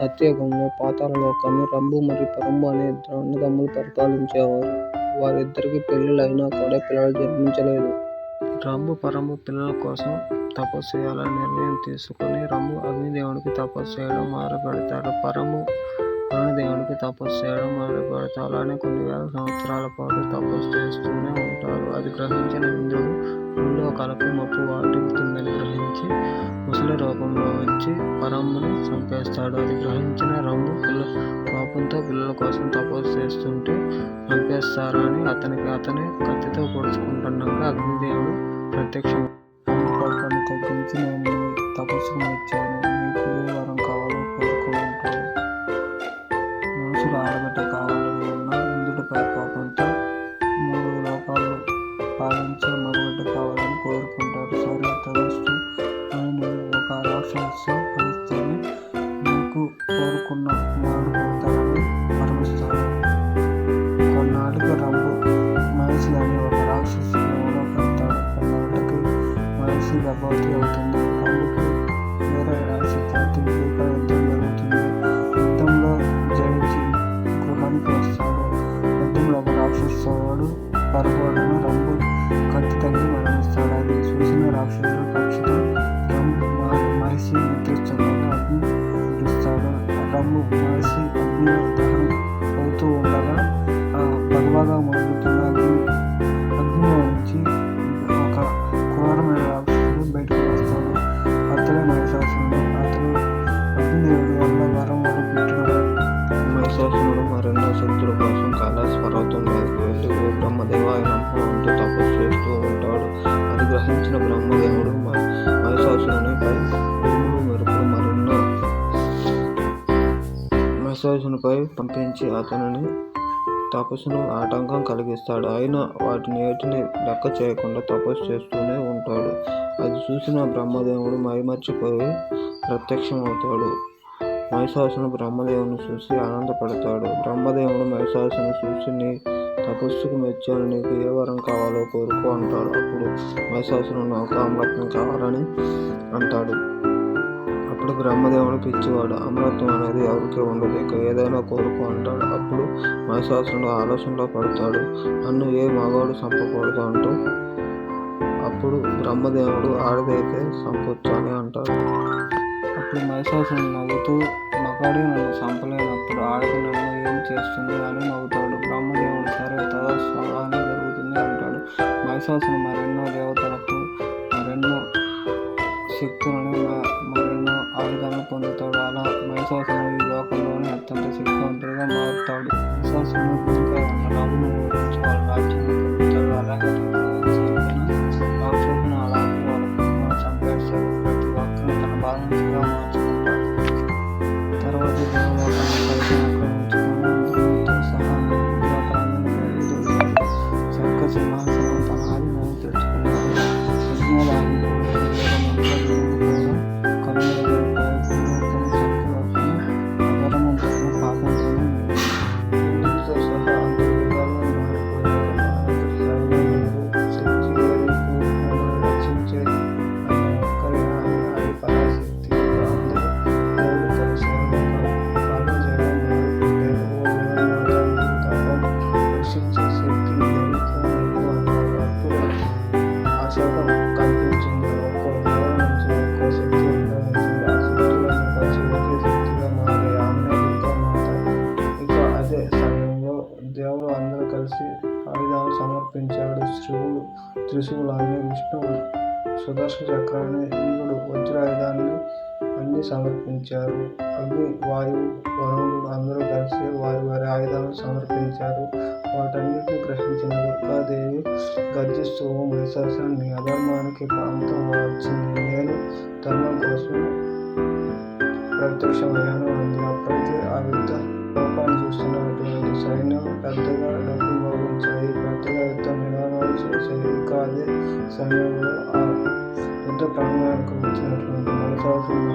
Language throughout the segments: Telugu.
సత్యయుగంలో పాతాళలోకాన్ని రంభు మరియు పరంబు అనే ఇద్దరు అన్నదమ్ములు పరిపాలించేవారు. వారిద్దరికీ పెళ్ళిళ్ళు అయినా కూడా పిల్లలు జన్మించలేదు. రంభు పరంబు పిల్లల కోసం తపస్సు చేయాలని నిర్ణయం తీసుకుని రంభు అగ్నిదేవునికి తపస్సు చేయడం మొదలుపెడతాడు. పరము వరుణదేవునికి తపస్సు చేయడం మొదలుపెడతాడు. అలానే కొన్ని వేల సంవత్సరాల పాటు తపస్సు చేస్తూనే ఉంటారు. అది గ్రహించిన ఇంద్రుడు గుండె కలుపు మప్పు వాటిల్లుతుందని గ్రహించి ముసలి రూపంలో వచ్చి పరంబుని చంపేస్తాడు. అది గ్రహించిన రంభు కోపంతో పిల్లల కోసం తపస్సు చేస్తుంటే చంపేస్తారని అతనికి అతనే కత్తితో పొడుచుకుంటుండగా అగ్నిదేవుడు ప్రత్యక్ష తగ్గించి నేను తపస్సుకు మెచ్చాను. నీకు ఏ వరం కావాలో కోరుకో మనుషులు ఆడబిడ్డ ఒక కలిస్తేనే నీకు కోరుకున్న కుమారుడు పుడతాడని వరమిస్తాడు. కొన్నాళ్ళకి రంభు మహిషి అనే ఒక రాక్షసు ప్రేమలో పడతాడు. కొన్నాళ్ళకి మహిషి గర్భవతి అవుతుంది. రంభుకి వేరే రాశి తీవ్ర యుద్ధం జరుగుతుంది. యుద్ధంలో జయించి గృహానికి వస్తాడు. యుద్ధంలో ఒక రాక్షసు వాడు రంభు కత్తి మహిషాసురునిపై పంపించి అతనిని తపస్సును ఆటంకం కలిగిస్తాడు. అయినా ఏటిని లెక్క చేయకుండా తపస్సు చేస్తూనే ఉంటాడు. అది చూసిన బ్రహ్మదేవుడు మైమర్చిపోయి ప్రత్యక్షమవుతాడు. మహిషాసును బ్రహ్మదేవుని చూసి ఆనందపడతాడు. బ్రహ్మదేవుడు మహిషాసును చూసి నీ తపస్సుకు మెచ్చాను. నీకు ఏ వరం కావాలో కోరుకో అంటాడు. అప్పుడు మహిషాసును నాకు అమరత్వం కావాలని అంటాడు. అప్పుడు బ్రహ్మదేవుడు ఇచ్చేవాడు అమరత్వం అనేది ఎవరికీ ఉండదు. ఇక ఏదైనా కోరుకో అంటాడు. అప్పుడు మహిషాసురుడు ఆలోచనలో పడతాడు. నన్ను ఏ మగాడు చంపకూడదు అంటూ అప్పుడు బ్రహ్మదేవుడు ఆడదైతే చంపొచ్చు అని అంటాడు. అప్పుడు మహిషాసురుడు నవ్వుతూ మగాడు నన్ను చంపలేనప్పుడు ఆడది నన్ను ఏం చేస్తుంది అని నవ్వుతాడు. బ్రహ్మదేవుడు సరే తదా అలానే జరుగుతుంది అంటాడు. మహిషాసురుడు మరెన్నో దేవతలకు మరెన్నో శక్తులను ఆయుధాలను పొందుతాడు. అలా మహిషాసురుడు ఈ లోకంలోనే అత్యంత శక్తివంతుడిగా మారుతాడు. మహిషాసురుడు త్రిశూలాన్ని, విష్ణువు సుదర్శన చక్రాన్ని, ఇంద్రుడు వజ్రాయుధాన్ని అన్ని సమర్పించారు. అగ్ని, వాయువు, వరుణుడు అందరూ కలిసి వారి వారి ఆయుధాలను సమర్పించారు. వాటన్నిటిని గ్రహించిన దుర్గాదేవి గర్జిస్తూ ఓ నీ అధర్మానికి ప్రాంతం వచ్చింది. నేను ధర్మం కోసం ప్రత్యక్షమయ్యాను అంది. అప్పటికే ఆ యుద్ధ రూపాన్ని చూస్తున్నటువంటి సైన్యం పెద్దగా డబ్బు భావించాయి చేశాయి. సమయంలో ఆ యుద్ధ ప్రాంగణానికి వచ్చినటువంటి మహిషాసురుడు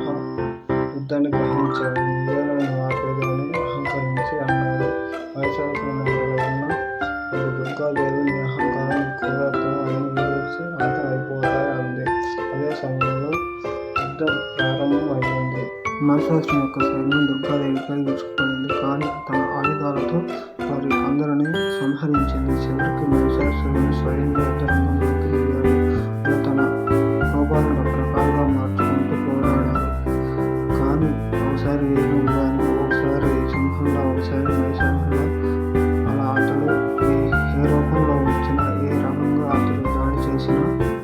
అదే యొక్క సైన్యం దుర్గాదేవిపై విరుచుకుపడింది కానీ తన ఆయుధాలతో వారి అందరినీ సంహరించింది చివరికి మహిషాసురుడు స్వయంగా యుద్ధరంగంలోకి దిగాడు అలా తన రూపాలను రకరకాలుగా మార్చుకుంటూ పోరాడారు కానీ ఒకసారి ఏనుగుగా ఒకసారి సింహంలా ఒకసారి మహిషాసురుడు అలా అతడు ఏ రూపంలో వచ్చినా ఏ రకంగా అతడు దాడి చేసినా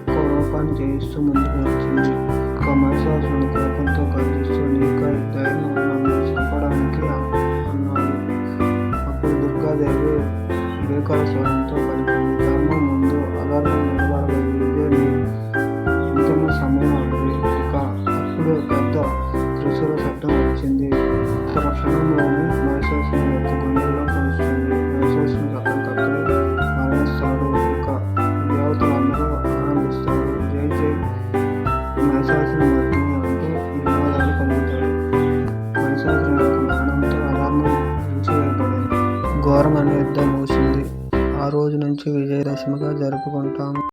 ఒక రూపాన్ని జయిస్తూ ముందుకు వచ్చింది. ఒక మహిషాసురుడు కోపంతో కనిపిస్తూ అప్పుడు దుర్గాదేవి స్వరంతో పలికింది ధర్మం ముందు అధర్మం నిలబడలేదు ఇదే నీ అంతిమ సమయం అంది ఇక అప్పుడు పెద్ద త్రిశూల శబ్దం వచ్చింది. ఒక్క క్షణంలోనే మహిషాసుని యొక్క గుండెల్లో కలుస్తుంది. మహిషాసుని కక్కలు మరణిస్తాడు. ఇక దేవతలందరూ ఆనందిస్తారు. జై జై మహిషాసుని రోజు నుంచి విజయదశమిగా జరుపుకుంటాం